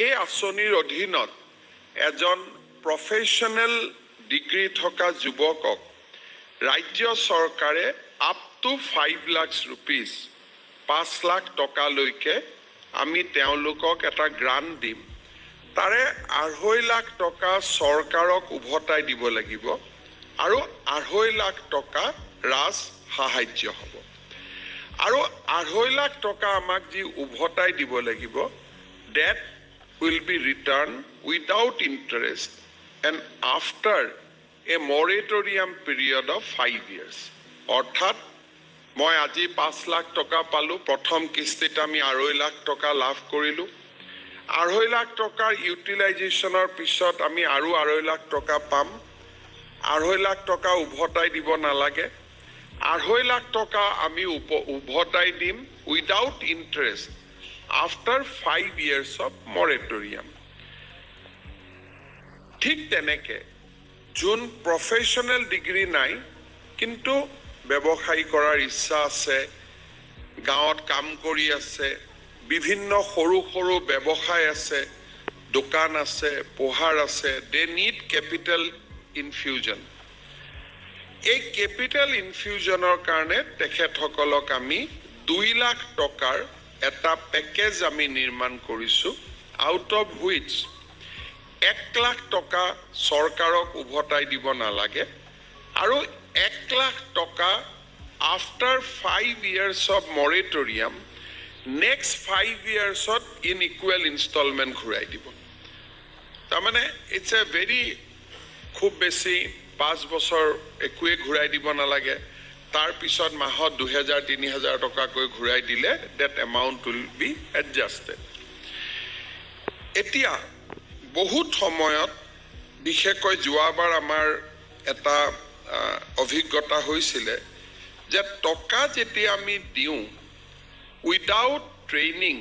এই আঁচনিৰ অধীনত এজন প্ৰফেশ্যনেল ডিগ্ৰী থকা যুৱকক ৰাজ্য চৰকাৰে up to five lakhs rupees পাঁচ লাখ টকালৈকে আমি তেওঁলোকক এটা গ্ৰাণ্ট দিম। তাৰে আঢ়ৈ লাখ টকা চৰকাৰক উভতাই দিব লাগিব আৰু আঢ়ৈ লাখ টকা ৰাজ সাহাৰ্য হ'ব। আৰু আঢ়ৈ লাখ টকা আমাক যি উভতাই দিব লাগিব debt will be return without interest and after a moratorium period of five years অৰ্থাৎ মই আজি পাঁচ লাখ টকা পালোঁ। প্ৰথম কিস্তিত আমি আঢ়ৈ লাখ টকা লাভ কৰিলোঁ। আঢ়ৈ লাখ টকাৰ ইউটিলাইজেশ্যনৰ পিছত আমি আৰু আঢ়ৈ লাখ টকা পাম। আঢ়ৈ লাখ টকা উভতাই দিব নালাগে। আঢ়ৈ লাখ টকা আমি উভতাই দিম without interest after five years of moratorium ঠিক তেনেকে যোন প্ৰফেশ্যনেল ডিগ্ৰী নাই কিন্তু ব্যৱসায় কৰাৰ ইচ্ছা আছে গাঁৱত কাম কৰি আছে বিভিন্ন সৰু সৰু ব্যৱসায় আছে দোকান আছে পোহাৰ আছে দে নিড কেপিটেল ইনফিউজন এই কেপিটেল ইনফিউজনৰ কাৰণে তেখেতসকলক আমি দুই লাখ টকাৰ এটা পেকেজ আমি নিৰ্মাণ কৰিছোঁ আউট অফ হুইচ এক লাখ টকা চৰকাৰক উভতাই দিব নালাগে আৰু এক লাখ টকা after five years of moratorium next five ইয়াৰ্ছত in equal instalment ঘূৰাই দিব। তাৰমানে ইটছ এ ভেৰি খুব বেছি পাঁচ বছৰ একোৱে ঘূৰাই দিব নালাগে। তাৰপিছত মাহত দুহেজাৰ তিনি হাজাৰ টকাকৈ ঘূৰাই দিলে debt amount will be adjusted এতিয়া বহুত সময়ত বিশেষকৈ যোৱাবাৰ আমাৰ এটা অভিজ্ঞতা হৈছিলে যে টকা যেতিয়া আমি দিওঁ উইদাউট ট্ৰেইনিং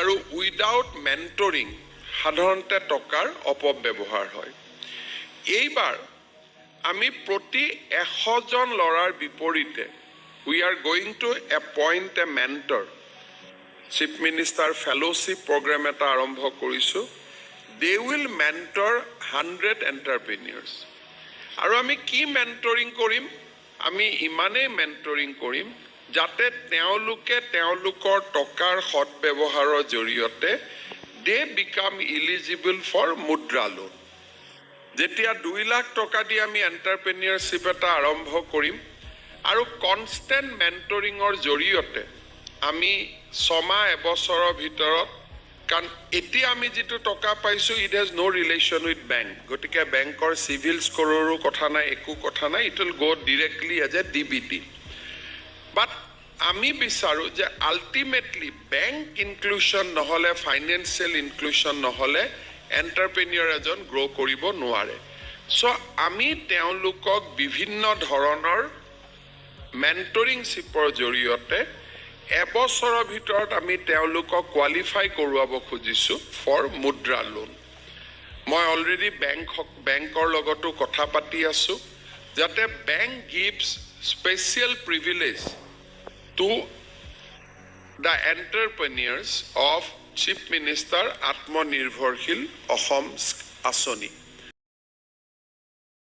আৰু উইদাউট মেণ্টৰিং সাধাৰণতে টকাৰ অপব্যৱহাৰ হয়। এইবাৰ আমি প্ৰতি এশজন ল'ৰাৰ বিপৰীতে we are going to appoint a mentor chief minister fellowship programme এটা আৰম্ভ কৰিছোঁ। They will mentor hundred entrepreneurs আৰু আমি কি মেণ্টৰিং কৰিম? আমি ইমানেই মেণ্টৰিং কৰিম যাতে তেওঁলোকে তেওঁলোকৰ টকাৰ সৎব্যৱহাৰৰ জৰিয়তে they become eligible for Mudra loan যেতিয়া দুই লাখ টকা দি আমি এণ্টাৰপ্ৰেনিয়ৰশ্বিপ এটা আৰম্ভ কৰিম আৰু কনষ্টেণ্ট মেণ্টৰিঙৰ জৰিয়তে আমি ছমাহ এবছৰৰ ভিতৰত কাৰণ এতিয়া আমি যিটো টকা পাইছোঁ it has no' relation with bank গতিকে বেংকৰ চিভিল স্ক'ৰৰো কথা নাই একো কথা নাই it will go' directly as a D B T but আমি বিচাৰোঁ যে আল্টিমেটলি বেংক ইনক্লুশ্যন নহ'লে ফাইনেন্সিয়েল ইনক্লুশ্যন নহ'লে এণ্টাৰপ্ৰেনিয়ৰ এজন গ্ৰ' কৰিব নোৱাৰে। চ' আমি তেওঁলোকক বিভিন্ন ধৰণৰ মেণ্টৰিংশ্বিপৰ জৰিয়তে এবছৰৰ ভিতৰত আমি তেওঁলোকক কোৱালিফাই কৰোৱাব খুজিছোঁ ফৰ মুদ্ৰা লোন মই অলৰেডি বেংক বেংকৰ লগতো কথা পাতি আছোঁ যাতে bank gives special privilege to the entrepreneurs of chief minister আত্মনিৰ্ভৰশীল অসম আঁচনি